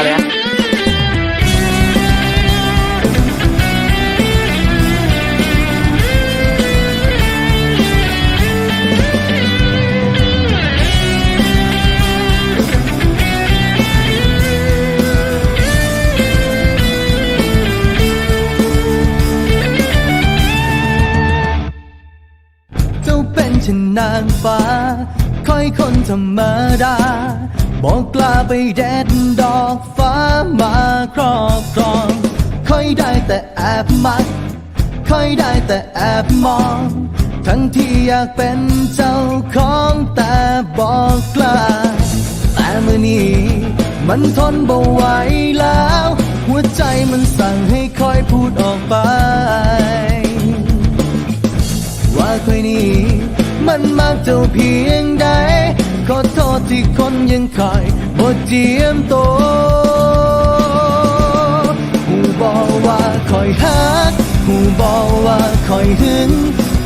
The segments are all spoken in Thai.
อะไรนะเจ้าเป็นเช่นนางฟ้าคอยคนธรรมดา บอกกล้าไปแดดดอกฟ้ามาครอบครอง ค่อยได้แต่แอบมัก ค่อยได้แต่แอบมอง ทั้งที่อยากเป็นเจ้าของแต่บอกกล้า แต่เมื่อนี้มันทนบ่ไหวแล้ว หัวใจมันสั่งให้คอยพูดออกไป ที่คนยังคอยบดเจียมโตวหูบอกว่าคอยฮักหูบอกว่าคอยหึง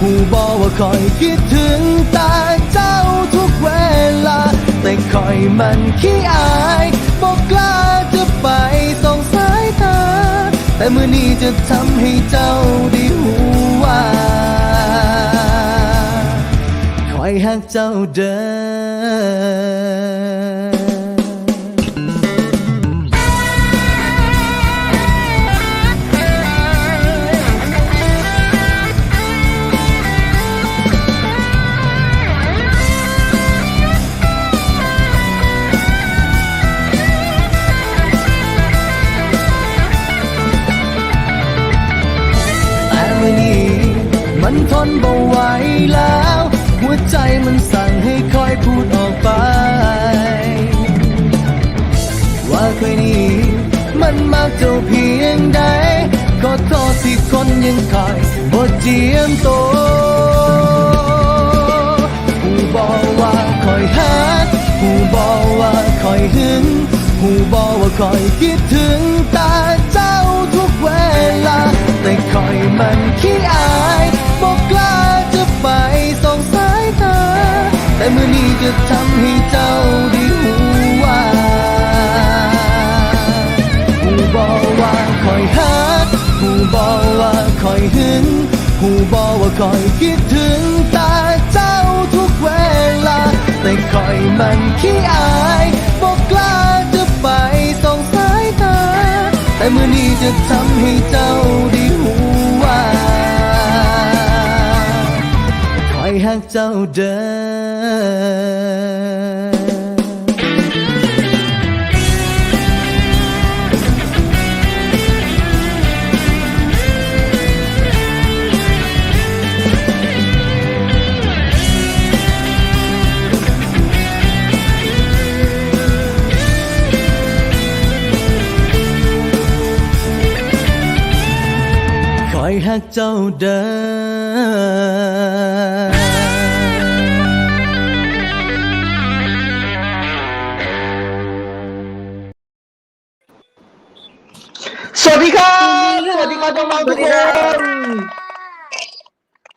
หูบอกว่าคอยคิดถึงต่เจ้าทุกเวลา แต่คอยมันขี้อายบอกกล้าจะไปส่องสายตา แต่มื่อนี้จะทำให้เจ้าได้หูว่า อยหักเจ้าเดินแต่เมื่อนี้มันทนบ่ไหวแล้ว มันสั่งให้คอยพูดออกไป ว่าเคยนี้มันมากเจ้าเพียงใดขอโทษที่คนยังคอยบดเจียมโตวหูบอกว่าคอยฮักหูบอกว่าคอยหึงหูบอกว่าคอยคิดถึงต่เจ้าทุกเวลา แต่คอยมันขี้อาย แต่เมื่อนี้จะทำให้เจ้าได้หูว่าหูบอกว่าคอยฮักหูบอกว่าคอยหึงหูบอกว่าคอยคิดถึงต่เจ้าทุกเวลา แต่คอยมันขี้อายบอกกล้าจะไปส่องสายตา แต่เมื่อนี้จะทำให้เจ้า กเจ้าเดินคอยหักเจ้าเดิน สวัสดีครับน้องๆทุกคน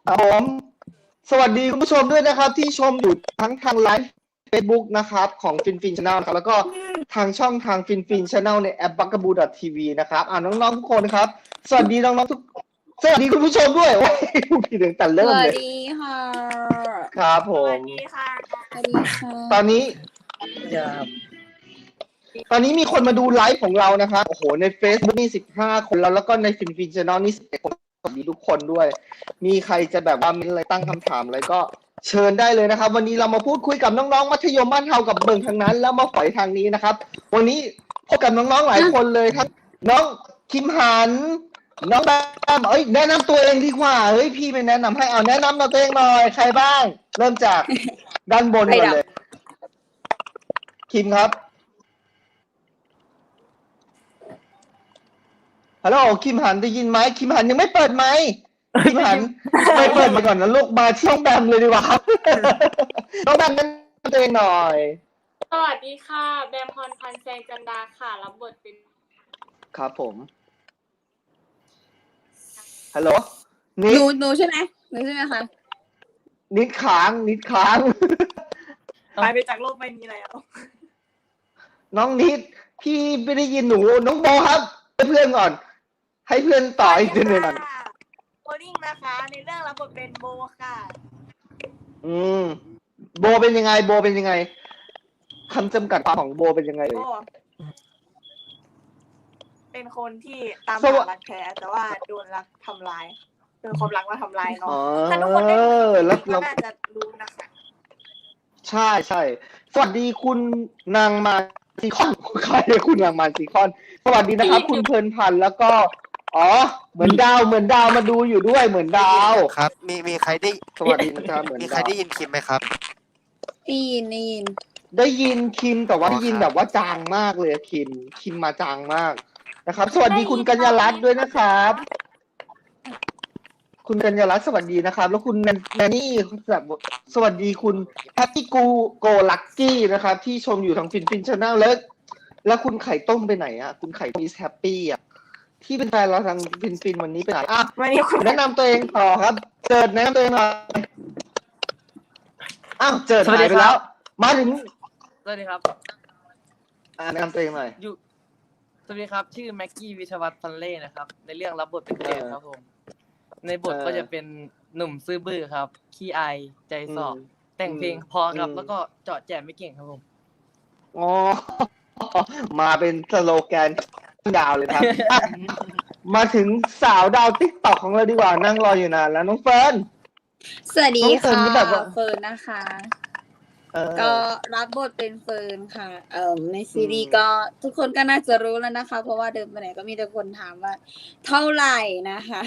ครับผมสวัสดีคุณผู้ชมด้วยนะครับ ที่ชมอยู่ทั้งทางไลฟ์ Facebook นะครับ ของฟินฟินชาแนลนะครับ แล้วก็ทางช่องทางฟินฟินชาแนลในแอปบักกบูดทีวีนะครับ อ่าน้องๆทุกคนครับ สวัสดีน้องๆทุก สวัสดีคุณผู้ชมด้วยโอ้ยพูดผิดถึงแต่สเริ่มวัสเลยดีค่ะครับ ผสวัม สดีค่ะ สวัสดีค่ะ ตอนนี้ ตอนนี้มีคนมาดูไลฟ์ของเรานะครับโอ้โห ใน Facebook นี่สิบห้าคนแล้วแล้วก็ในฟินฟินช n น l นี่สิบคนสวัสดีทุกคนด้วย มีใครจะแบบว่ามีอะไรตั้งคำถามอะไรก็เชิญได้เลยนะครับ วันนี้เรามาพูดคุยกับน้องๆมัธยมบ้านเฮากับเบิ่งทางนั้น แล้วมาฝอยทางนี้นะครับ วันนี้พบกับน้องๆหลายคนเลยครับ น้องคิมหัน น้องแบมเอ้ยแนะนำตัวเองดีกว่าเฮ้ยพี่ไปแนะนำให้เอาแนะนำตัวเองหน่อยใครบ้าง เริ่มจากด้านบนก่อนเลย คิมครับ ฮัลโหลคิมหันได้ยินไหมคิมหันยังไม่เปิดไหมค์คิมหันไปเปิดมาก่อนนะลูกมาที่น้องแบมเลยดีกว่าครับน้องแบมแนั้นตัวเองหน่อย สวัสดีค่ะ แบมพรพันธ์แซงจันดาค่ะ รับบทเป็นครับผมฮัลโหลหนินูดหนูใช่ไหมหนูใช่ไหมคะนิดค้างนิดค้างหายไปจากโลกใบนี้แล้ว น้องนิดพี่ไม่ได้ยินหนูน้องโบครับให้เพื่อนก่อน ให้เพื่อนต่ออีกนิดนึงก่อนโบลิ่งนะคะ ในเรื่องรับบทเป็นโบค่ะ อืม โบเป็นยังไง โบเป็นยังไงคำจำกัดความของโบเป็นยังไงโบ เป็นคนที่ตามสวัหาสรักแท้แต่ว่าโดนรักทำลายโดนความรักมาทำลายเนาะอ๋อถ้าทุกคนได้ดูแล้วก็เรา น่าจะรู้นะคะ ใช่ใช่สวัสดีคุณนางมาซีคอนใครคุณนางมาซีคอน สวัสดีนะครับ คุณเพลินพันธ์แล้วก็ อ๋อ เหมือนดาว เหมือนดาวมาดูอยู่ด้วย เหมือนดาว ครับ มีมีใครได้สวัสดีนะครับ เหมือนมีใครดาว ได้ยินคิมไหมครับ ได้ยินได้ยินได้ยินคิมแต่ว่าอ๋อได้ยินครับ แบบว่าจางมากเลยอะคิม คิมมาจางมากนะครับ สวัสดีคุณกัญญารัตน์ด้วยนะครับ คุณกัญญารัตน์สวัสดีนะครับ แล้วคุณแนนแนนนี่แบบสวัสดีคุณแฮปปี้กูโกลักกี้นะครับ ที่ชมอยู่ทางฟินฟินชาแนลแล้ว แล้วคุณไข่ต้มไปไหนอะคุณไข่ต้มอิสแฮปปี้อะ ที่เป็นแฟนเราทางฟินฟินวันนี้ไปไหนอะวันนี้คุณแนะนำตัวเองต่อครับ เจิดแนะนำตัวเองหน่อยอ้าวเจิดสวัสหาดียไปครับ แล้ว มาถึงสวัสดีครับ อ่าแนะนำตัวเองหน่อย อยู่ สวัสดีครับ ชื่อแม็กกี้วิชวัตพันเล่นะครับ ในเรื่องรับบทเป็นเจมส์ครับผม ในบทเออก็จะเป็นหนุ่มซื่อบื้อครับ ขี้อาย ใจสอบ อืมแต่งเพลงพอครับ อืม แล้วก็เจาะแจมไม่เก่งครับผม อ๋อ มาเป็นสโลแกน ดาวเลยครับอะมาถึงสาวดาวติ๊กตอกของเราดีกว่านั่งรออยู่นานแล้วน้องเฟิร์น สวัสดีน้องเฟิร์ค่ะนนี่แบบว่า เฟิร์นนะคะ เออ ก็รับบทเป็นเฟิร์นค่ะ เอ่อในซีรีส์ก็ทุกคนก็น่าจะรู้แล้วนะคะ เพราะว่าเดินไปไหนก็มีแต่คนถามว่า เท่าไหร่นะคะ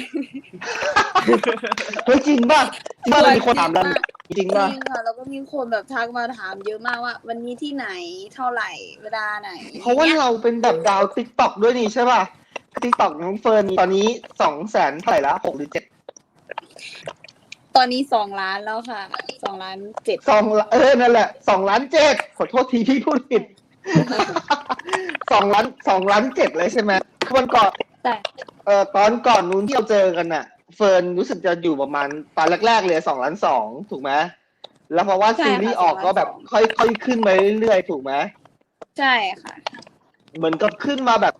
เฮ้ยจริงป่ะจริงป่ะมีคนถามเราจริง จริป่ะงค่ะแล้วก็มีคนแบบทักมาถามเยอะมากว่า วันนี้ที่ไหนเท่าไหร่เวลาไหน เพราะว่าเราเป็นแบบดาวติ๊กตอกด้วยนี่ใช่ป่ะติ๊กตอกน้องเฟิร์นตอนนี้สองแสนเท่าไหร่ละหกหรือเจ็ดตอนนี้สองล้านแล้วค่ะสองล้านเจ็ดสองเออนั่นแหละสองล้านเจ็ดขอโทษทีพี่พูดผิดสองล้านสองล้านเจ็ดเลยใช่ไหมคือวันก่อนแต่เอ่อตอนก่อนนู้นที่เราเจอกันน่ะ เฟิร์นรู้สึกจะอยู่ประมาณตอนแรกๆเลยสองล้านสองถูกไหมแล้วเพราะว่าซีรีส์ออกก็แบบค่อยๆขึ้นมาเรื่อยๆถูกไหมใช่ค่ะ เหมือนกับขึ้นมาแบบ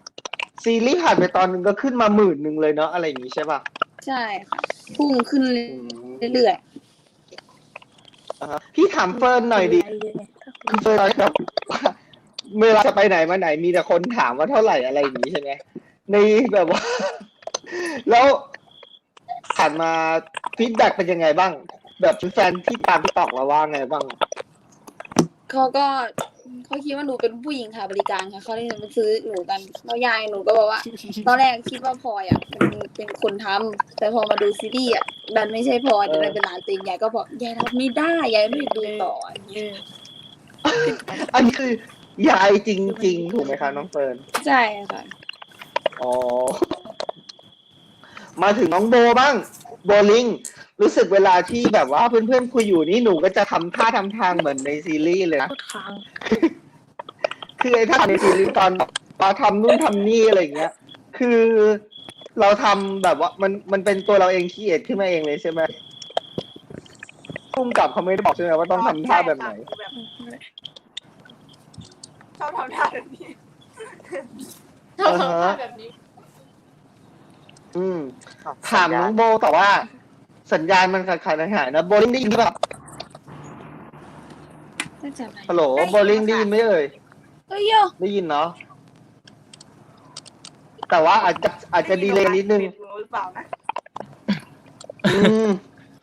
ซีรีส์ผ่านไปตอนหนึ่งก็ขึ้นมาหมื่นหนึ่งเลยเนาะอะไรอย่างงี้ใช่ป่ะใช่ค่ะพุ่งขึ้นอืมเรื่อยอ่าฮะพี่ถามเฟิร์นหน่อยดิ คือเฟิร์นตอนนี้แบบว่าเวลาจะไปไหนมาไหนมีแต่คนถามว่าเท่าไหร่อะไรอย่างงี้ใช่ไหมในแบบว่า แล้ว ผ่านมาฟีดแบ็กเป็นยังไงบ้าง แบบแฟนที่ตามที่ตอกเราว่าไงบ้างๆเขาก็เขาคิดว่าหนูเป็นผู้หญิงขายบริการค่ะเขาเลยมาซื้อหนูกันแล้วยายหนูก็บอกว่า ตอนแรกคิดว่าพลอยอะเป็นเป็นคนทำแต่พอมาดูซีรีส์อะดันไม่ใช่พลอยแต่ดันเป็นหลานติงยายก็บอกยายรับไม่ได้ยายไม่ดูต่ออย่างเงี้ยอันนี้คือยายจริงๆ ถูกไหมคะน้องเฟิร์นใช่ค่ะ อ๋อ มาถึงน้องโบบ้าง โบลิง รู้สึกเวลาที่แบบว่าเพื่อนๆคุยอยู่นี่หนูก็จะทำท่าทำทางเหมือนในซีรีส์เลยนะคือไอ้ท่าในซีรีส์ตอนมาทำนู่นทำนี่อะไรอย่างเงี้ย คือเราทำแบบว่ามันมันเป็นตัวเราเองคิดเอทขึ้นมาเองเลยใช่ไหมพุ่มกับเขาไม่ได้บอกใช่ไหมว่าต้องทำท่าแบบไหน ชอบทำท่าแบบนี้ชอบอ่าฮะทำแบบนี้ อืมถามน้องโบแต่ว่า สัญญาณมันขาดขาดหายๆนะโบลิงได้ยินป่ะน่าจะอะไรฮัลโหลโบลิงได้ยินไหมเอ่ยเฮ้ยโยได้ยินเนาะแต่ว่าอาจจะอาจจะดีเลยนิดนึงรู้หรือเปล่านะอืม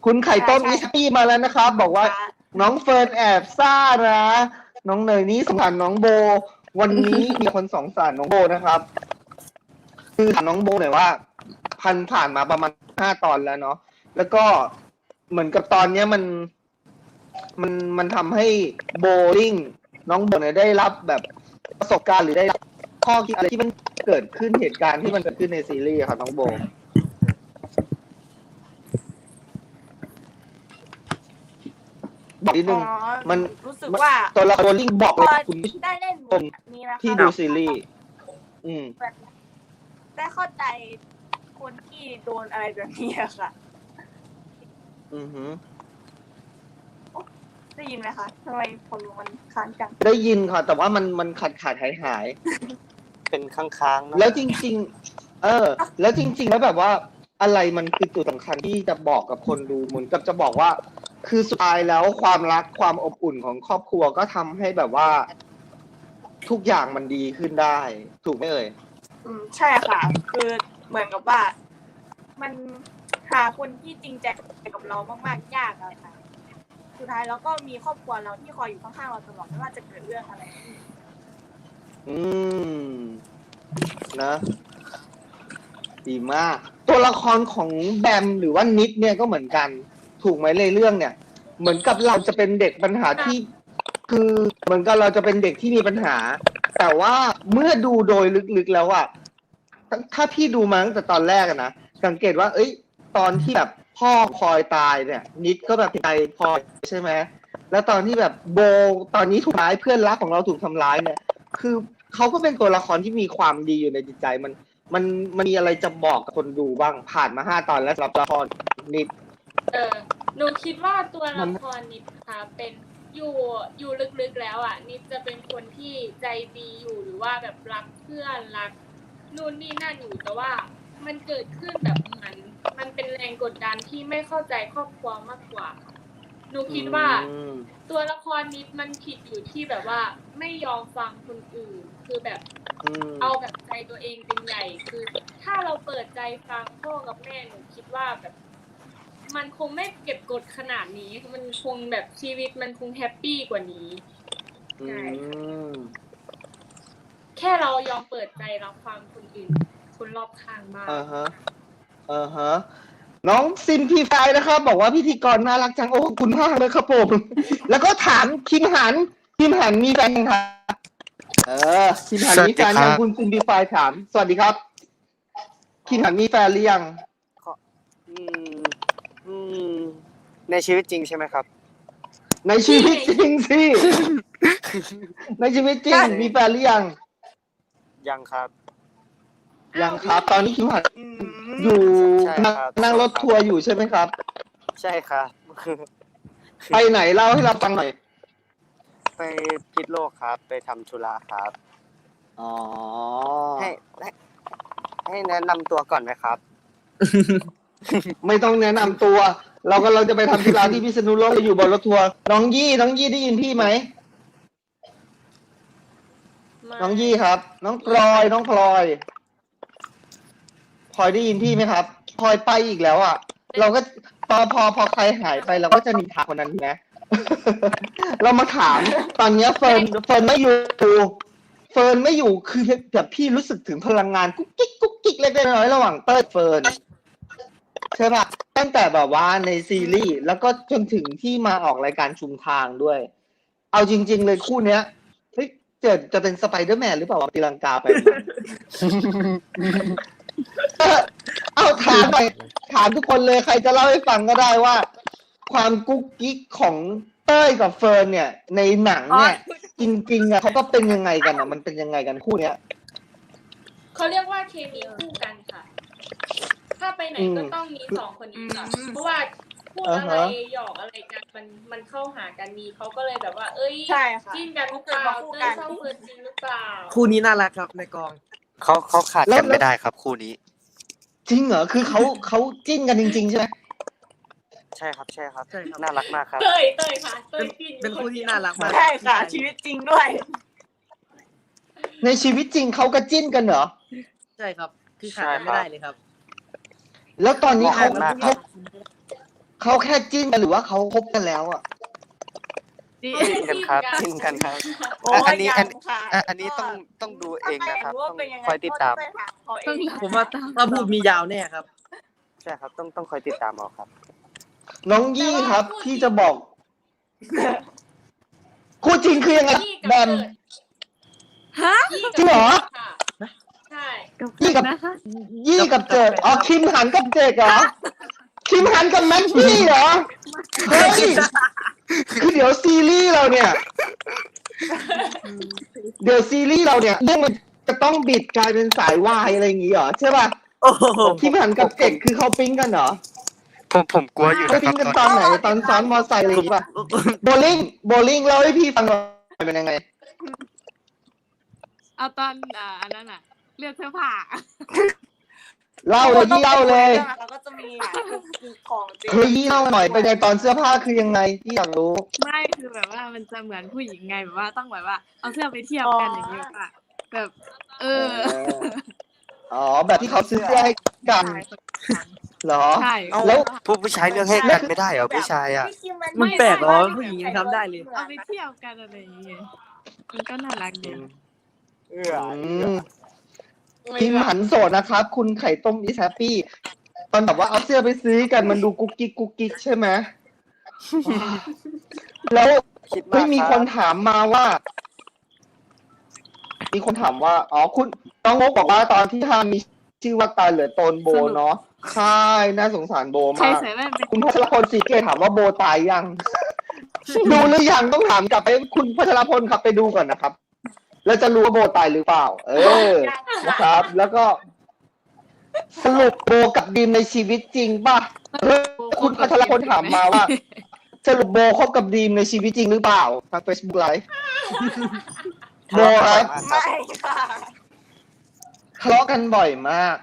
คุณไข่ต้มอิสปี้มาแล้วนะครับ บอกว่า น้องเฟิร์นแอบซ่านะน้องเนยนี่สงสารน้องโบ วันนี้มีคนสงสารน้องโบนะครับ คือถามน้องโบหน่อยว่า พันผ่านมาประมาณห้าตอนแล้วเนาะแล้วก็เหมือนกับตอนเนี้ยมัน มันมันทำให้โบลิ่งน้องโบเนี่ยได้รับแบบประสบการณ์หรือได้รับข้อคิดอะไรที่มันเกิดขึ้นเหตุการณ์ที่มันเกิดขึ้นในซีรีส์ครับน้องโบ บอกนิดนึงอ๋อมัน รู้สึกว่าตัวละครลิงบอกพเลยอคุณผู้ชได้เล่นบมทนี้นะคะที่ดูซีรีส์อืม ได้เข้าใจ คนที่โดนอะไรแบบนี้อะค่ะ อือหือ ได้ยินไหมคะทำไมผมมันค้างจังได้ยินค่ะ แต่ว่ามันมันขาดขาดหายหายเป็นค้างๆเนอะแล้วจริง ๆ เออ แล้วจริง ๆ แล้วแบบว่า อะไรมันคือจุดสำคัญที่จะบอกกับคนดูเหมือนกับจะบอกว่า คือสุดท้ายแล้วความรักความอบอุ่นของครอบครัวก็ทำให้แบบว่า ทุกอย่างมันดีขึ้นได้ ถูกไหมเอ่ย อืมใช่ค่ะ คือ เหมือนกับว่า มันหาคนที่จริงใจกับเรามากๆยากอะค่ะสุดท้ายเราก็มีครอบครัวเราที่คอยอยู่ข้างๆเราตลอดไม่ว่าจะเกิดเรื่องอะไรขึ้นอืมนะดีมาก ตัวละครของแบมหรือว่านิดเนี่ยก็เหมือนกัน ถูกไหมในเรื่องเนี่ย เหมือนกับเราจะเป็นเด็กปัญหาที่ คือเหมือนกับเราจะเป็นเด็กที่มีปัญหา แต่ว่าเมื่อดูโดยลึกๆแล้วอะ ถ้าถ้าพี่ดูมาตั้งแต่ตอนแรกอะนะสังเกตว่า เอ้ย ตอนที่แบบพ่อพลอยตายเนี่ย นิดก็แบบใจพลอยใช่ไหมแล้วตอนที่แบบโบตอนนี้ถูกทำร้ายเพื่อนรักของเราถูกทำร้ายเนี่ย คือเขาก็เป็นตัวละครที่มีความดีอยู่ในจิตใจมัน มันมันมีอะไรจะบอกกับคนดูบ้างผ่านมาห้าตอนแล้วสำหรับละครนิด เออหนูคิดว่าตัวละครนิดค่ะเป็นอยู่อยู่ลึกๆแล้วอะนิดจะเป็นคนที่ใจดีอยู่หรือว่าแบบรักเพื่อนรัก นู่นนี่นั่นอยู่แต่ว่า มันเกิดขึ้นแบบเหมือนมันเป็นแรงกดดันที่ไม่เข้าใจครอบครัวมากกว่าหนูคิดว่า อืมตัวละครนิดมันผิดอยู่ที่แบบว่า ไม่ยอมฟังคนอื่น คือแบบอืมเอาแบบใจตัวเองเป็นใหญ่ คือ ถ้าเราเปิดใจฟังพ่อกับแม่หนูคิดว่าแบบ มันคงไม่เก็บกดขนาดนี้ มันคงแบบชีวิตมันคงแฮปปี้กว่านี้ อืม แค่เรายอมเปิดใจรับฟังคนอื่นคนรอบข้างบ้างอ่าฮะอ่าฮะน้องซิมพีไฟนะครับ บอกว่าพิธีกรน่ารักจังโอ้ขอบคุณมากเลยครับผมแล้วก็ถามคิมหันคิมหันมีแฟนยังครับเออคิมหันมีแฟนยังคุณซิมพีไฟถาม สวัสดีครับคิมหันมีแฟนหรือยังอืมอืมในชีวิตจริงใช่ไหมครับ ในชีวิตจริงสิในชีวิตจริงมีแฟนหรือยัง ยังครับ ยังครับ ตอนนี้คิมหันอืมอยู่ใช่นั่งครับ นั่งรถทัวร์อยู่ใช่ไหมครับ ใช่ครับ ไปไหนเล่าให้เราฟังหน่อย ไปพิษโลกครับ ไปทำธุระครับ อ๋อ ให้ให้ให้แนะนำตัวก่อนไหมครับ ไม่ต้องแนะนำตัว เราก็เราจะไปทำธุระที่พิษณุโลกอยู่บนรถทัวร์น้องยี่น้องยี่ได้ยินพี่ไหมมา น้องยี่ครับ น้องพลอยน้องพลอยพลอยได้ยินพี่ไหมครับพลอยไปอีกแล้วอะ เราก็พอพอพอใครหายไปเราก็จะนินทาคนนั้นนะ เรามาถาม ตอนเนี้ยเฟิร์นเฟิร์นไม่อยู่เฟิร์นไม่อยู่คือแบบพี่รู้สึกถึงพลังงานกุ๊กกิ๊กกุ๊กกิ๊กเล็กๆน้อยๆระหว่างเต้ยเฟิร์นใช่ปะตั้งแต่แบบว่าในซีรีส์แล้วก็จนถึงที่มาออกรายการชุมทางด้วย เอาจริง ๆ เลยคู่เนี้ย เฮ้ยเจะจะเป็นสไปเดอร์แมนหรือเปล่าวะตีลังกาไปมาเออเอาถามไปถามทุกคนเลยใครจะเล่าให้ฟังก็ได้ว่า ความกุ๊กกิ๊กของเต้ยกับเฟิร์นเนี่ย ในหนังเนี่ย จริงๆอะเขาก็เป็นยังไงกันอะมันเป็นยังไงกันคู่เนี้ย เขาเรียกว่าเคมีคู่กันค่ะ ถ้าไปไหนอืมก็ต้องมีสองคนนี้ค่ะอืมเพราะว่า พูดอ่าอะไรฮะ หยอกอะไรกันมันมันเข้าหากันมีเขาก็เลยแบบว่า เอ้ยใช่ค่ะ จิ้นกันหรือเปล่าคู่เต้กัยนชอบเฟิร์นจริงหรือเปล่าคู่นี้น่ารักครับในกอง เขาเขาขาดแล้วกันไม่ได้ครับคู่นี้ จริงเหรอ คือเขาเขาจิ้นกันจริงๆใช่ไหมใช่ครับใช่ครับใช่ครับ น่ารักมากครับ เต้ยเต้ยค่ะเต้ยจิ้นเป็นคู่ที่น่ารักมากใช่ค่ะ ชีวิตจริงด้วย ในชีวิตจริงเขาก็จิ้นกันเหรอ ใช่ครับ คือขาดกันไม่ได้เลยครับแล้วตอนนี้เขาเหมาะมากครัเขาบ เขาแค่จิ้นกันหรือว่าเขาคบกันแล้วอะที่จิ้นกันครับจิ้นกันครับโอ้อัยนนี้ยัอันงค่ะอะอันนี้ต้องต้องดูเองนะครับถ้าต้องใครยากรู้ว่าเป็นยังไงคอยติดตามก็ไปถเขาเอง ผมว่าถ้าพูดมียาวแน่ครับ ใช่ครับต้องต้องคอยติดตามเอาครับ น้องยี่ครับที่จะบอก คู่จริงคือยังไงยี่แบกับมเจิดฮะยี่จริงเหรอค่ะใช่ยี่กับยี่กับเจิดอ๋อคิมหันกับเจดเหรอ คิมหันกับแม็กซี่เหรอ เฮ้ย คือเดี๋ยวซีรีส์เราเนี่ย เดี๋ยวซีรีส์เราเนี่ยเรื่องมันจะต้องบิดกลายเป็นสายวายอะไรอย่างงี้เหรอใช่ป่ะโอ้โหคิมหันกับเจดคือเขาปิ๊งกันเหรอผผมผมกลัวอยู่ไปนะคทิ้รับงกันตตออนนไหนตอนซ้อนมอไซค์อะไรอย่างงี้ป่ะโบลิ่งโบลิ่งเล่าให้พี่ฟังหน่อยเป็นยังไง เอาตอนอ่าอันนั้นอะ เลือกเสื้อผ้า เล่าเลยพี่เล่าเลยแล้วก็จะมีของจริงเฮ้ยพี่เล่าหน่อยเป็นไงตอนเสื้อผ้าคือยังไงพี่อยากรู้ ไม่คือแบบว่ามันจะเหมือนผู้หญิงไงแบบว่าต้องแบบว่า เอาเสื้อไปเทียบกันอย่างเงี้ยค่ะแบบ เอออ๋อแบบที่เขาซื้อเสื้อให้กันเหรอใช่เอ้าแล้วพวกผู้ชายเลือกให้กันไม่ได้เหรอผู้ชายอะพี่คิมมันแปลกเหรอผู้หญิงยังทำได้เลยเอาไปเทียบกันอะไรอย่างเงี้ยมันก็น่ารักดีอืม ทีมหันโสดนะครับ คุณไข่ต้มอิสแฮปปี้ ตอนแบบว่าเอาเสื้อไปซื้อกันมันดูกุ๊กกิ๊กกุ๊กกิ๊กใช่ไหม แล้วคิดมาเฮ้ยกมีรับคนถามมาว่า มีคนถามว่า อ๋อ คุณ น้องงกบอกว่าตอนที่ทามีชื่อว่าตายเหลือตนโบเนาะใช่น่าสงสารโบใครมาก ใส่แว่นเป็นคุณพัชรพลสีเกตถามว่าโบตายยัง ดูหรือยังต้องถามกลับไป คุณพัชรพลขับไปดูก่อนนะครับ แล้วจะรู้ว่าโบตายหรือเปล่า เออ นะครับ แล้วก็ สรุปโบกับดีมในชีวิตจริงป่ะเฮ้ยคุณพัชรพลถามมาว่า สรุปโบคบกับดีมในชีวิตจริงหรือเปล่าทางเฟซบุ๊กไลฟ์โบครับไม่ค่ะทะเลาะกันบ่อยมาก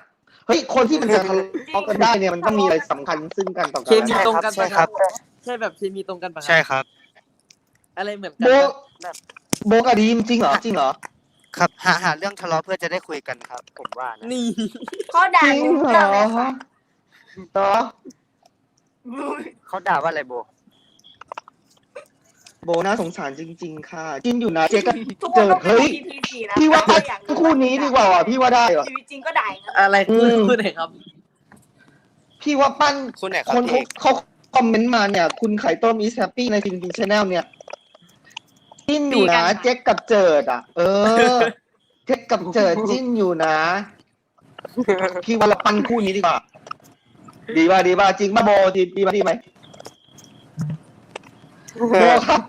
เฮ้ย คนที่มันจะทะเลาะกันได้เนี่ยมันต้องมีอะไรสำคัญซึ่งกันต่อเคกันมีนะตรงกันใช่ปะครับ ใช่แบบเคมีตรงกันปะใช่ครับ อะไรเหมือนกัโบ นปะ โบกับดีมจริงเหรอจริงเหรอ ครับหาหาเรื่องทะเลาะเพื่อจะได้คุยกันครับ ผมว่านะนี่ เขาด่าจริงหนูเหรเรื่องอเลยค่ะเหรอเขาด่าว่าอะไรโบ โบน่าสงสารจริง ๆ ค่ะจินอยู่นะเจ๊ก็ทุกคเจนอต้องเป็นเฮ้ย EP สี่นะพี่ว่าถ้อยกรู้คู่นี้ดีกว่าว่ะพี่ว่าได้ว่ะ ชีวิตจริงก็ด่าอย่างนั้นอะไรพูดอืม พูดหน่อยครับ พี่ว่าปั้นคุณไหนครับคนเขาพี่เขาคอมเมนต์มาเนี่ย คุณไข่ต้มอีสแฮปปี้ในฟินฟินชาแนลเนี่ย จิ้นอยู่นะตีกันค่ะเจ๊กกับเจิดอะ เออ เจ๊กกับเจิดจิ้นอยู่นะพี่ว่าเราปั้นคู่นี้ดีกว่า ดีป่ะดีป่ะจริงป่ะโบดีดีป่ะดีไหมโบครับ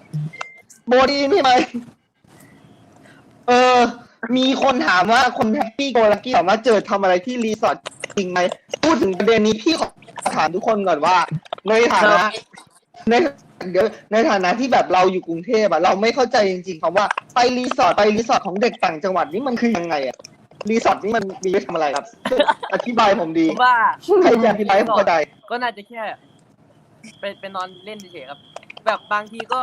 โบดีใช่ไหมเออ มีคนถามว่าคนแฮปปี้โกลักกี้ถามว่าเจอทำอะไรที่รีสอร์ทจริงไหมพูดถึงประเด็นนี้พี่ขอถามทุกคนก่อนว่า ในฐานะใน เดี๋ยวในฐานะที่แบบเราอยู่กรุงเทพอะเราไม่เข้าใจจริงๆคำว่าไปรีสอร์ทไปรีสอร์ทของเด็กต่างจังหวัดนี่มันคือยังไงอะรีสอร์ทนี่มันมีไว้ทำอะไรครับ อธิบายผมดีผมว่าใครจะอธิบายให้ผมเข้าใจก็น่าจะแค่ไปไปนอนเล่นเฉยๆครับ แบบบางทีก็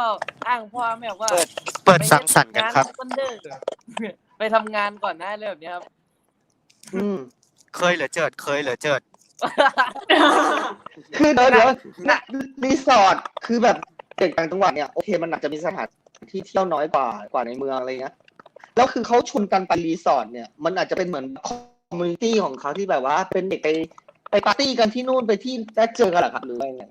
อ้างพ่อแม่ว่า เปิดเปิดสังสรรค์กันครับ ไปเล่นงานคอนเดอร์ไปทำงานก่อนหน้าเลยแบบเนี้ยครับ อืมเคยเหรือเจิด เคยเหรือเจิด คือเดี๋ยวเดี๋ยวนะรีสอร์ทคือแบบ เด็กต่างจังหวัดเนี่ยโอเคมันอาจจะมีสถานที่เที่ยวน้อยกว่ากว่าในเมืองอะไรเงี้ยแล้วคือเขาชวนกันไปรีสอร์ทเนี่ยมันอาจจะเป็นเหมือนคอมมูนิตี้ของเขาที่แบบว่า เป็นเด็กไปไปปาร์ตี้กันที่นู่นไปที่ได้เจอกันเหรอครับหรือว่าไง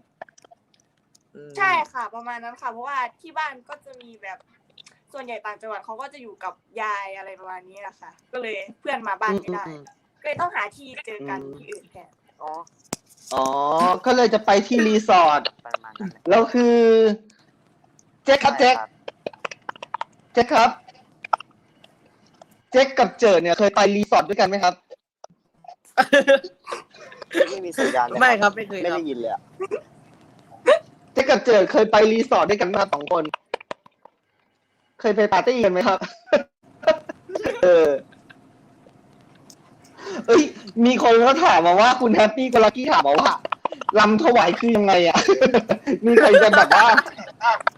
ใช่ค่ะ ประมาณนั้นค่ะ เพราะว่าที่บ้านก็จะมีแบบส่วนใหญ่ต่างจังหวัดเขาก็จะอยู่กับยายอะไรประมาณนี้แหละค่ะ ก็เลยเพื่อนมาบ้านไม่ได้อืมก็เลยต้องหาที่เจอกันอืมที่อื่นแทนอ๋อ อ๋อ ก็เลยจะไปที่รีสอร์ทประมาณนั้นแหละแล้วคือ เจ๊คครับ เจ๊คใช่เจ๊คครับเจ๊คกับเจิดเนี่ยเคยไปรีสอร์ทด้วยกันไหมครับ ไม่มีสัญญาณเลยไม่ครับไม่เคยไม่ครับได้ยินเลยอะเจ๊กับเจิดเคยไปรีสอร์ทด้วยกันมาสองคน เคยไปปาร์ตี้กันไหมครับ เออ เอ้ย มีคนเขาถามมาว่าคุณแฮปปี้กับลักกี้ถามมาว่าลำถวายคือยังไงอะ มีใครจะแบบว่า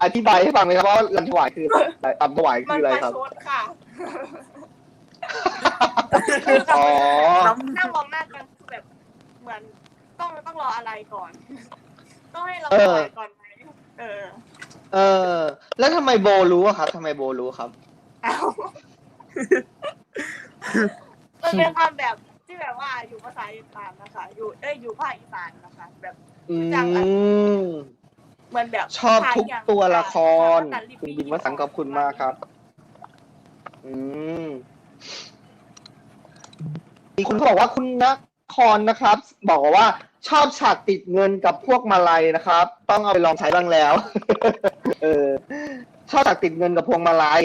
อธิบายให้ฟังไหมครับว่าลำถวายคืออะไรลำถวายมัคืนออะไรประครับชดค่ะอ๋อนั่งมองหน้ากันคือแบบเหมือนต้องต้องรออะไรก่อน ต้องให้เราเออปล่อยก่อนไหมเออเออ แล้วทำไมโบรู้อะครับทำไมโบรู้ครับ เอา มันเป็นคำแบบที่แบบว่าอยู่ภาษาอีสานนะคะ อยู่เอ้ยอยู่ภาคอีสานนะคะ แบบอืมเหมือนแบบชอบทุกตัวละครภาษาลิคุณปีบินวสันต์ขอบคุณมากครับ อืมมีคนเขาบอกว่าคุณนครนะครับ บอกว่าชอบฉากติดเงินกับพวกมาลัยนะครับ ต้องเอาไปลองใช้บ้างแล้ว เออ ชอบฉากติดเงินกับพวงมาลัย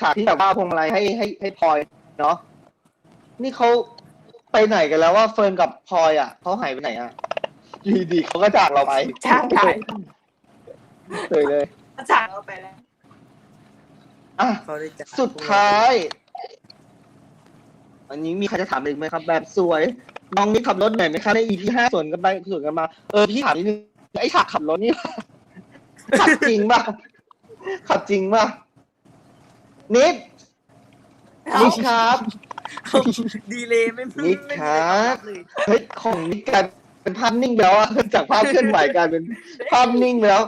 ฉากที่แบบว่าพวงมาลัยให้ให้ให้พลอยเนาะ นี่เขาไปไหนกันแล้วว่าเฟิร์นกับพลอยอะเขาหายไปไหนอะอยูดีเขาก็จากเราไปจ้างได้เลยเลยจ้างเราไปแล้วอะ เขาได้จัดสุดท้าย อันนี้มีใครจะถามอีกไหมครับ แบบสวย น้องนี่ขับรถหน่อยไหมคะใน EP ห้าส่วนกันไปส่วนกันมา เออพี่ถามนิดนึงไอ้ฉากขับรถนี่ ขับจริงป่ะ ขับจริงป่ะนิด นิดครับ ดีเลยไม่นิดครับเฮ้ยของนิดกลายเป็นภาพนิ่งไปแล้วอะจากภาพเคลื่อนไหวกลายเป็นภาพนิ่งไปแล้ว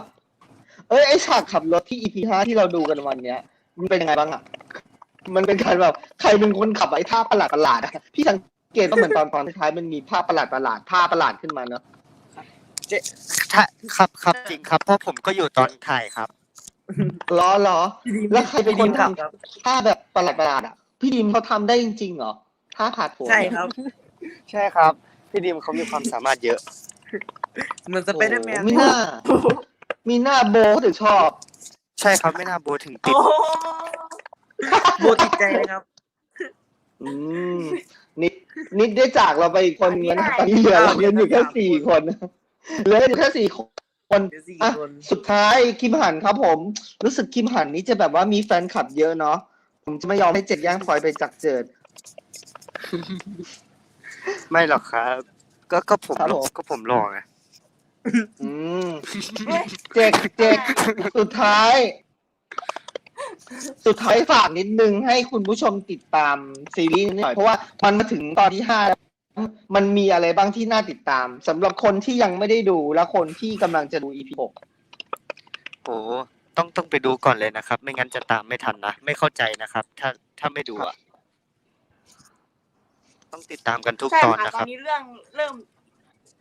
เอ้ยไอฉากขับรถที่ EP ห้าที่เราดูกันวันเนี้ย มันเป็นยังไงบ้างอะมันเป็นการแบบใครเป็นคนขับไอ้ท่าประหลาดประหลาดๆอะพี่สังเกตว่าเหมือนตอนตอนท้ายๆมันมีภาพประหลาดประหลาดๆท่าประหลาดขึ้นมาเนอะ ถ้าครับครับจริงครับเพราะผมก็อยู่ตอนถ่ายครับ ล้อเหรอแล้วใครเป็นคนทครับำท่าแบบประหลาดประหลาดๆอะ พี่ดิมเขาทำได้จริงๆเหรอท่าผ่าดโผนใช่ครับ ใช่ครับ พี่ดิมเขามีความสามารถเยอะ เหมือนสไปเดอร์แมนโอ้มีหน้า มีหน้าโบเขาถึงชอบ ใช่ครับไม่น่าโบถึงติด โอ้โบติดใจเลยครับ อืมนิดนิดได้จากเราไปอีกคนนึงแล้วนะตอนนี้เหลือเราเหลืออยู่แค่สี่คนเหลืออยู่แค่สี่คน เดี๋ยวสี่อะ คน สุดท้ายคิมหันครับผม รู้สึกคิมหันนี้จะแบบว่ามีแฟนคลับเยอะเนาะ ผมจะไม่ยอมให้เจ็ดย่างพลอยไปจักเจิด ไม่หรอกครับ ก็ก็ผมครับหล่อผม ก็ผมหล่อไงอืมเจ็กเจ็กสุดท้าย สุดท้ายฝากนิดนึงให้คุณผู้ชมติดตามซีรีส์นี้หน่อย เพราะว่ามันมาถึงตอนที่ห้าแล้วมันมีอะไรบ้างที่น่าติดตามสำหรับคนที่ยังไม่ได้ดูและคนที่กำลังจะดู EP หกโอ้ ต้องต้องไปดูก่อนเลยนะครับ ไม่งั้นจะตามไม่ทันนะ ไม่เข้าใจนะครับ ถ้าถ้าไม่ดูอะ ต้องติดตามกันทุกใช่ตอนค่ะนะตคอรันบนี้เรื่องเริ่ม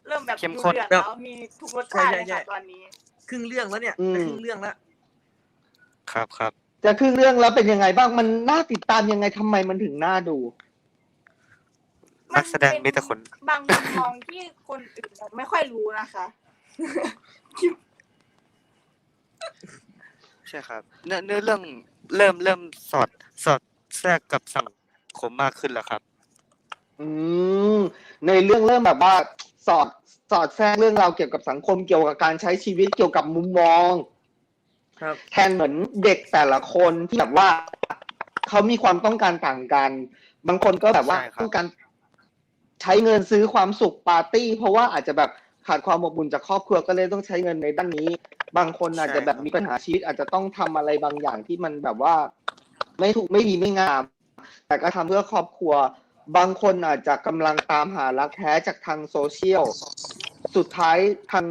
เริ่มแบบเข้มข้นดูเดือดแล้วมีทุกรสชาติเลยใช่ค่ะใช่ตอนนี้ ครึ่งเรื่องแล้วเนี่ยอืม จะครึ่งเรื่องแล้วครับครับ จะครึ่งเรื่องแล้วเป็นยังไงบ้างมันน่าติดตามยังไงทำไมมันถึงน่าดูนักแสดงมีแต่คนบางมุมมองที่คนอื่นยังไม่ค่อยรู้นะคะ ใช่ครับ เนื้อเนื้อเรื่องเริ่มเริ่มสอดสอดแทรกกับสังคมมากขึ้นแล้วครับ อืมในเรื่องเริ่มแบบว่าสอดสอดแทรกเรื่องราวเกี่ยวกับสังคมเกี่ยวกับการใช้ชีวิตเกี่ยวกับมุมมอง ครับ แทนเหมือนเด็กแต่ละคนที่แบบว่าเขามีความต้องการต่างกัน บางคนก็แบบว่าใช่ครับ ต้องการใช้เงินซื้อความสุขปาร์ตี้ เพราะว่าอาจจะแบบ ขาดความอบอุ่นจากครอบครัวก็เลยต้องใช้เงินในด้านนี้ บางคนอาจจะแบบมีปัญหาชีวิตอาจจะต้องทำอะไรบางอย่างที่มันแบบว่า ไม่ถูกไม่ดีไม่งาม แต่ก็ทำเพื่อครอบครัว บางคนอาจจะกำลังตามหารักแท้จากทางโซเชียลสุดท้ายทาง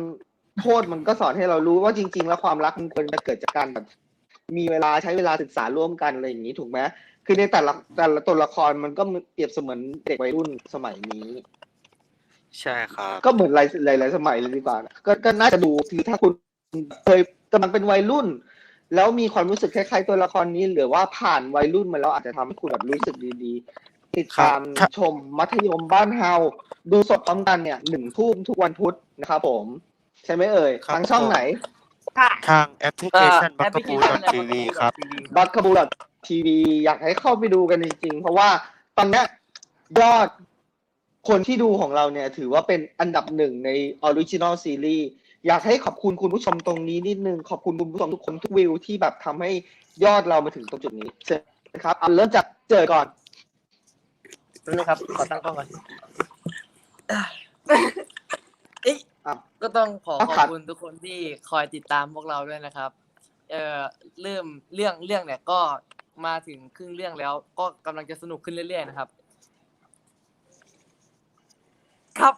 โทษมันก็สอนให้เรารู้ว่าจริง ๆ แล้วความรักมันควรจะเกิดจากการแบบมีเวลาใช้เวลาศึกษาร่วมกันอะไรอย่างนี้ถูกไหมคือในแต่ละแต่ละตัวละครมันก็เปรียบเสมือนเด็กวัยรุ่นสมัยนี้ ใช่ครับ ก็เหมือนหลายหลายหลายสมัยเลยดีกว่านะก็ก็น่าจะดูคือถ้าคุณเคยกำลังเป็นวัยรุ่น แล้วมีความรู้สึกคล้ายๆตัวละครนี้ หรือว่าผ่านวัยรุ่นมาแล้วอาจจะทำให้คุณแบบรู้สึกดีๆ ติดตามครับ ชมมัธยมบ้านเฮาดูสดพร้อมกันเนี่ยหนึ่งทุ่มทุกวันพุธนะครับผม ใช่ไหมเอ่ยทางช่องไหนค่ะ ทางแอปพลิเคชันบัคก b ู Application ทีวีครับ บัคคาบูลทีวีอยากให้เข้าไปดูกันจริงๆ เพราะว่าตอนเนี้ยยอด คนที่ดูของเราเนี่ยถือว่าเป็นอันดับหนึ่งในออริจินอลซีรีส์อยากให้ขอบคุณคุณผู้ชมตรงนี้นิดนึง ขอบคุณคุณผู้ชมทุกคนทุกวิวที่แบบทำให้ยอดเรามาถึงตรงจุดนี้เชิญนะครับเอาเริ่มจากเจอก่อนนี่ครับขอตั้งกล้องก่อนเอ้ยอ้าวก็ต้องขออ้าวขอครับบคุณทุกคนที่คอยติดตามพวกเราด้วยนะครับ เอ่อเริ่มเรื่องเรื่องเนี่ยก็มาถึงครึ่งเรื่องแล้ว ก็กำลังจะสนุกขึ้นเรื่อยๆนะครับ ครับ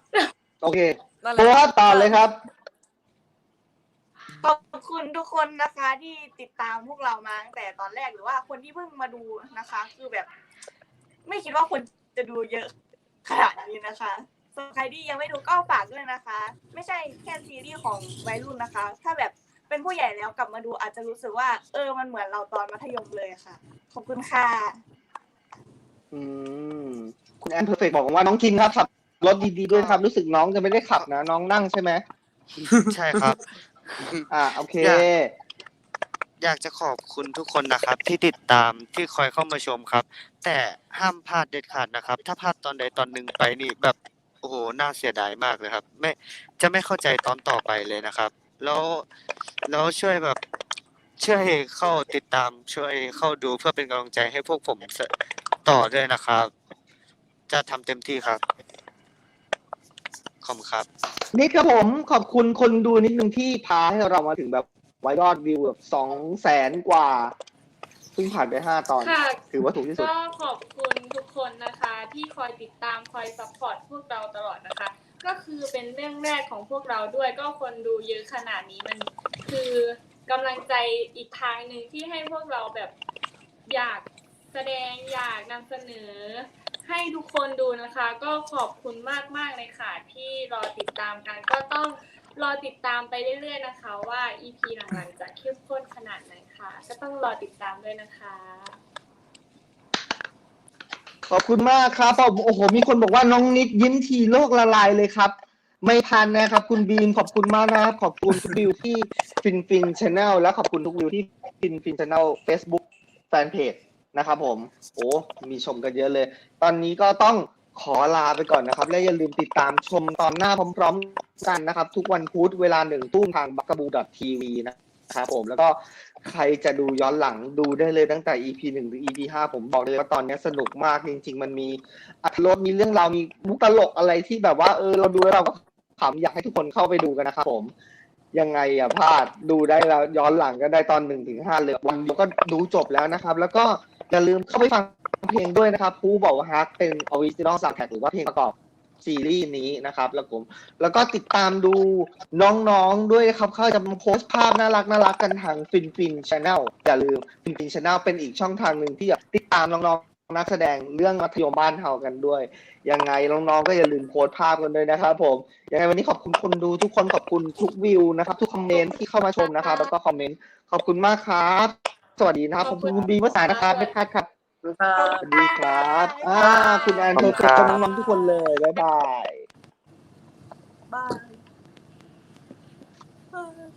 โอเคนั่นแหโพละสต่อเลยครับ ขอบคุณทุกคนนะคะที่ติดตามพวกเรามาตั้งแต่ตอนแรกหรือว่าคนที่เพิ่งมาดูนะคะ คือแบบ ไม่คิดว่าคนจะดูเยอะขนาดนี้นะคะส่วนใครที่ยังไม่ดูก็ฝากด้วยนะคะ ไม่ใช่แค่ซีรีส์ของวัยรุ่นนะคะ ถ้าแบบเป็นผู้ใหญ่แล้วกลับมาดูอาจจะรู้สึกว่า เออมันเหมือนเราตอนมัธยมเลยค่ะ ขอบคุณค่ะ อืมคุณแอนเพอร์เฟกบอกว่าน้องคิมครับขับ รถดีๆด้วยครับรู้สึกน้องจะไม่ได้ขับนะ น้องนั่งใช่ไหมใช่ครับ อ่าโอเคอยากอยากจะขอบคุณทุกคนนะครับ ที่ติดตามที่คอยเข้ามาชมครับ แต่ห้ามพลาดเด็ดขาดนะครับ ถ้าพลาดตอนใดตอนหนึ่งไปนี่แบบโอ้โหน่าเสียดายมากเลยครับ ไม่จะไม่เข้าใจตอนต่อไปเลยนะครับ แล้วแล้วช่วยแบบช่วยเข้าติดตามช่วยเข้าดูเพื่อเป็นกำลังใจให้พวกผมต่อด้วยนะครับ จะทำเต็มที่ครับ ขอบคุณครับ นี่ครับผมขอบคุณคนดูนิดนึงที่พาให้เรามาถึงแบบไวรอดวิวแบบสองแสนกว่าเพิ่งผ่านไปห้าตอน ค่ะ ถือว่าถูกที่สุด ก็ขอบคุณทุกคนนะคะ ที่คอยติดตามคอยซัพพอร์ตพวกเราตลอดนะคะ ก็คือเป็นเรื่องแรกของพวกเราด้วยก็คนดูเยอะขนาดนี้มัน คือกำลังใจอีกทางหนึ่งที่ให้พวกเราแบบอยากแสดงอยากนำเสนอ ให้ทุกคนดูนะคะ ก็ขอบคุณมากๆเลยค่ะ ที่รอติดตามกันก็ต้องรอติดตามไปเรื่อยๆนะคะ ว่า EP หลังๆจะเข้มข้นขนาดไหนค่ะ ก็ต้องรอติดตามด้วยนะคะ ขอบคุณมากครับผมโอ้โห มีคนบอกว่าน้องนิดยิ้มทีโลกละลายเลยครับ ไม่ทันนะครับ คุณบีมขอบคุณมากนะครับขอบคุณทุกวิวที่ฟินฟินชาแนลและขอบคุณทุกวิวที่ฟินฟินชาแนลเฟซบุ๊กแฟนเพจ นะครับผม โอ้มีชมกันเยอะเลย ตอนนี้ก็ต้องขอลาไปก่อนนะครับ และอย่าลืมติดตามชมตอนหน้าพร้อมๆกันนะครับ ทุกวันพุธเวลาหนึ่งทุ่มทางบักกบูดทีวีนะครับผมแล้วก็ใครจะดูย้อนหลังดูได้เลยตั้งแต่ EP หนึ่งถึง EP ห้าผมบอกเลยว่าตอนนี้สนุกมากจริง ๆ มันมีอัตรสมีเรื่องราวมีมุกตลกอะไรที่แบบว่าเออเราดูแล้วเราก็ขำอยากให้ทุกคนเข้าไปดูกันนะครับผมยังไงอะพลาดดูได้แล้วย้อนหลังก็ได้ตอนหนึ่งถึงห้าเลยวันเดียวก็ดูจบแล้วนะครับ แล้วก็ อย่าลืมเข้าไปฟังเพลงด้วยนะครับผู้บอกว่าฮักเป็นออริจินอลสังแท็กหรือว่าเพลงประกอบซีรีส์นี้นะครับแล้วผมแล้วก็ติดตามดูน้องๆด้วยครับเขาจะมาโพสต์ภาพน่ารักน่ารักกันทางฟินฟินชาแนลอย่าลืมฟินฟินชาแนลเป็นอีกช่องทางหนึ่งที่จะติดตามน้องๆนักแสดงเรื่องมัธยมบ้านเฮากันด้วย ยังไงน้องๆก็อย่าลืมโพสต์ภาพกันด้วยนะครับผมยังไงวันนี้ขอบคุณคนดูทุกคนขอบคุณทุกวิวนะครับ ทุกคอมเมนต์ที่เข้ามาชมนะครับ แล้วก็คอมเมนต์ขอบคุณมากครับ สวัสดีนะครับขอบคุณคุณบีมภาษานะครับไม่พลาดครับครับสวัสดีครับอ่าคุณแอนเธอร์เฟกต์น้องๆทุกคนเลยบ๊ายบาย บ้าย